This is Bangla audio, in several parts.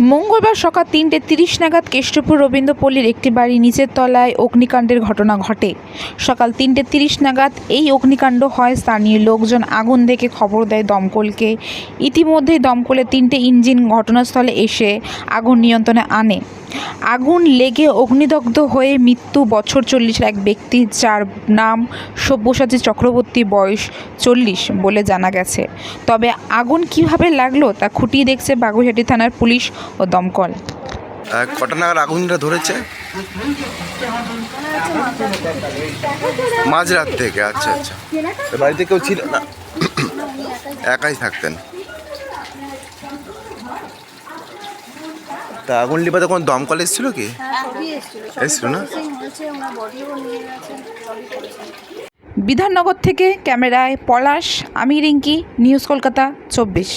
মঙ্গলবার সকাল তিনটে তিরিশ নাগাদ কেষ্টপুর রবীন্দ্রপল্লীর একটি বাড়ি নিচের তলায় অগ্নিকাণ্ডের ঘটনা ঘটে। সকাল তিনটে তিরিশ নাগাদ এই অগ্নিকাণ্ড হয় স্থানীয় লোকজন আগুন দেখে খবর দেয় দমকলকে। ইতিমধ্যেই দমকলে তিনটে ইঞ্জিন ঘটনাস্থলে এসে আগুন নিয়ন্ত্রণে আনে। আগুন লেগে অগ্নিদগ্ধ হয়ে মৃত্যু বছর চল্লিশের এক ব্যক্তি, যার নাম সব্যসাচী চক্রবর্তী, বয়স চল্লিশ বলে জানা গেছে। তবে আগুন কীভাবে লাগল তা খুঁটিয়ে দেখছে বাগুইহাটি থানার পুলিশ ও দমকল। কটা নাগাদ আগুনটা ধরেছে? মাঝরাত থেকে আচ্ছা আচ্ছা। বাড়িতে কেউ ছিল না? একাই থাকতেন। তা আগুন লিপাতে কোনো দমকল এসেছিল কি? এসছিল না? বিধাননগর থেকে ক্যামেরায় পলাশ আমি রিঙ্কি নিউজ কলকাতা চব্বিশ।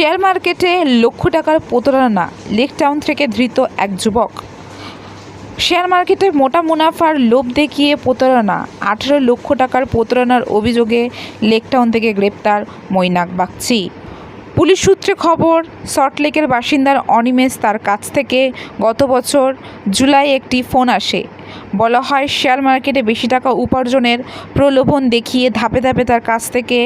শেয়ার মার্কেটে লক্ষ টাকার প্রতারণা লেকটাউন থেকে ধৃত এক যুবক। শেয়ার মার্কেটে মোটা মুনাফার লোভ দেখিয়ে প্রতারণা, আঠেরো লক্ষ টাকার প্রতারণার অভিযোগে লেকটাউন থেকে গ্রেপ্তার মৈনাক বাগচি। পুলিশ সূত্রে খবর সল্টলেকের বাসিন্দার অনিমেষ তার কাছ থেকে গত বছর জুলাই একটি ফোন আসে। বলা হয়, শেয়ার মার্কেটে বেশি টাকা উপার্জনের প্রলোভন দেখিয়ে ধাপে ধাপে তার কাছ থেকে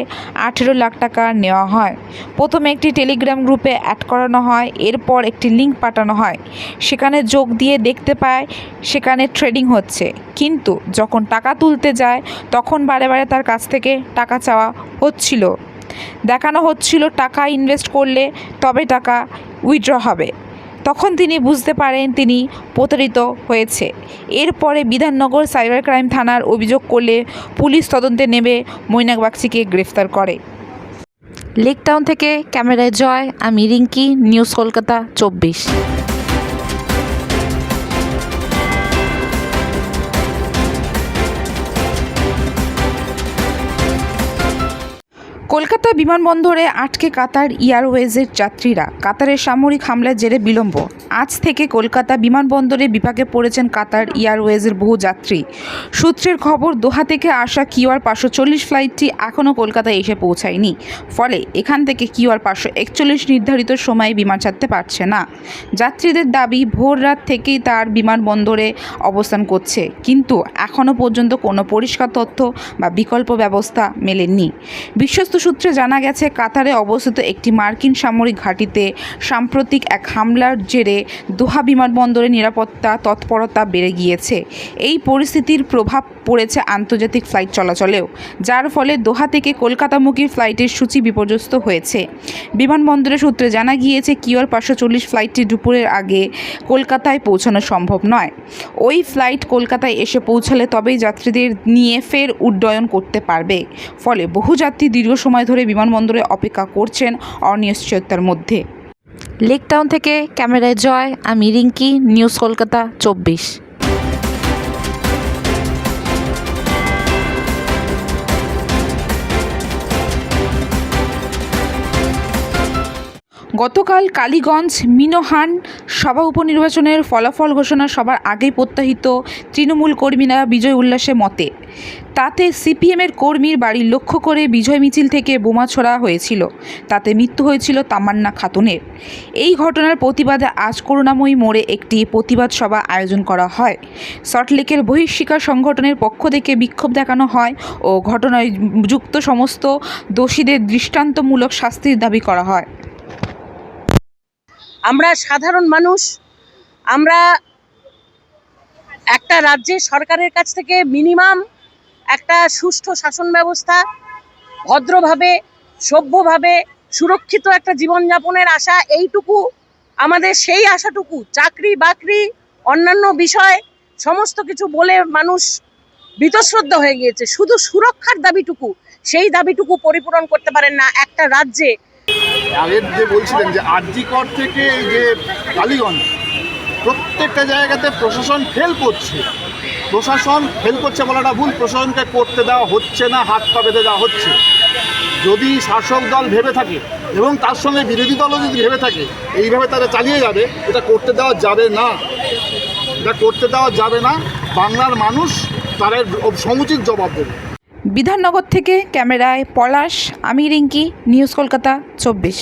আঠেরো লাখ টাকা নেওয়া হয়। প্রথমে একটি টেলিগ্রাম গ্রুপে অ্যাড করানো হয়, এরপর একটি লিঙ্ক পাঠানো হয়। সেখানে যোগ দিয়ে দেখতে পায়, সেখানে ট্রেডিং হচ্ছে। কিন্তু যখন টাকা তুলতে যায়, তখন বারে বারে তার কাছ থেকে টাকা চাওয়া হচ্ছিল। দেখানো হচ্ছিল টাকা ইনভেস্ট করলে তবে টাকা উইথড্র হবে। তখন তিনি বুঝতে পারেন তিনি প্রতারিত হয়েছে। এরপরে বিধাননগর সাইবার ক্রাইম থানার অভিযোগ করলে পুলিশ তদন্তে নেবে মৈনাক বাগচিকে গ্রেফতার করে। লেক টাউন থেকে ক্যামেরায় জয়, আমি রিঙ্কি, নিউজ কলকাতা, চব্বিশ। বিমানবন্দরে আটকে কাতার এয়ারওয়েজের যাত্রীরা। কাতারের সামরিক হামলার জেরে বিলম্ব। আজ থেকে কলকাতা বিমানবন্দরে বিপাকে পড়েছেন কাতার এয়ারওয়েজের বহু যাত্রী। সূত্রের খবর, দোহা থেকে আসা কিউআর পাঁচশো চল্লিশ ফ্লাইটটি এখনও কলকাতায় এসে পৌঁছায়নি। ফলে এখান থেকে কিউআর পাঁচশো একচল্লিশ নির্ধারিত সময়ে বিমান ছাড়তে পারছে না। যাত্রীদের দাবি, ভোর রাত থেকেই তার বিমানবন্দরে অবস্থান করছে। কিন্তু এখনও পর্যন্ত কোনো পরিষ্কার তথ্য বা বিকল্প ব্যবস্থা মেলেনি। বিশ্বস্ত সূত্রে জানা গেছে, কাতারে অবস্থিত একটি মার্কিন সামরিক ঘাঁটিতে সাম্প্রতিক এক হামলার জেরে দোহা বিমানবন্দরে নিরাপত্তা তৎপরতা বেড়ে গিয়েছে। এই পরিস্থিতির প্রভাব পড়েছে আন্তর্জাতিক ফ্লাইট চলাচলেও, যার ফলে দোহা থেকে কলকাতামুখী ফ্লাইটের সূচি বিপর্যস্ত হয়েছে। বিমানবন্দরের সূত্রে জানা গিয়েছে, কিওর পাঁচশো চল্লিশ ফ্লাইটটি দুপুরের আগে কলকাতায় পৌঁছানো সম্ভব নয়। ওই ফ্লাইট কলকাতায় এসে পৌঁছালে তবেই যাত্রীদের নিয়ে ফের উড্ডয়ন করতে পারবে। ফলে বহু যাত্রী দীর্ঘ সময় ধরে বিমানবন্দরে অপেক্ষা করছেন অনিশ্চয়তার মধ্যে। লেক টাউন থেকে ক্যামেরায় জয় আমি রিঙ্কি নিউজ কলকাতা চব্বিশ। গতকাল কালীগঞ্জ মিনোহান সভা উপনির্বাচনের ফলাফল ঘোষণা সবার আগেই প্রত্যাহিত তৃণমূল কর্মীরা বিজয় উল্লাসে মতে তাতে সিপিএমের কর্মীর বাড়ি লক্ষ্য করে বিজয় মিছিল থেকে বোমা ছোড়া হয়েছিল। তাতে মৃত্যু হয়েছিল তামান্না খাতুনের। এই ঘটনার প্রতিবাদে আজ করুণাময়ী মোড়ে একটি প্রতিবাদ সভা আয়োজন করা হয়। সল্টলেকের বহিষ্কার সংগঠনের পক্ষ থেকে বিক্ষোভ দেখানো হয় ও ঘটনায় যুক্ত সমস্ত দোষীদের দৃষ্টান্তমূলক শাস্তির দাবি করা হয়। আমরা সাধারণ মানুষ, আমরা একটা রাজ্যের সরকারের কাছ থেকে মিনিমাম একটা সুষ্ঠু শাসন ব্যবস্থা, ভদ্রভাবে, সভ্যভাবে, সুরক্ষিত একটা জীবনযাপনের আশা, এইটুকু, আমাদের সেই আশাটুকু, চাকরি, বাকরি, অন্যান্য বিষয়, সমস্ত কিছু বলে মানুষ বীতশ্রদ্ধ হয়ে গিয়েছে। শুধু সুরক্ষার দাবিটুকু, সেই দাবিটুকু পরিপূরণ করতে পারেন না একটা রাজ্যে। আগের যে বলছিলেন যে থেকে এই যে কালীগঞ্জ, প্রত্যেকটা জায়গাতে প্রশাসন ফেল করছে। প্রশাসন ফেল করছে বলাটা ভুল, প্রশাসনকে করতে দেওয়া হচ্ছে না, হাত পা বেঁধে দেওয়া হচ্ছে। যদি শাসক দল ভেবে থাকে এবং তার সঙ্গে বিরোধী দলও যদি ভেবে থাকে, এইভাবে তারা চালিয়ে যাবে, এটা করতে দেওয়া যাবে না। এটা করতে দেওয়া যাবে না, বাংলার মানুষ তার এর সমুচিত জবাব দেবে। বিধাননগর থেকে ক্যামেরায় পলাশ, আমি রিঙ্কি, নিউজ কলকাতা, চব্বিশ।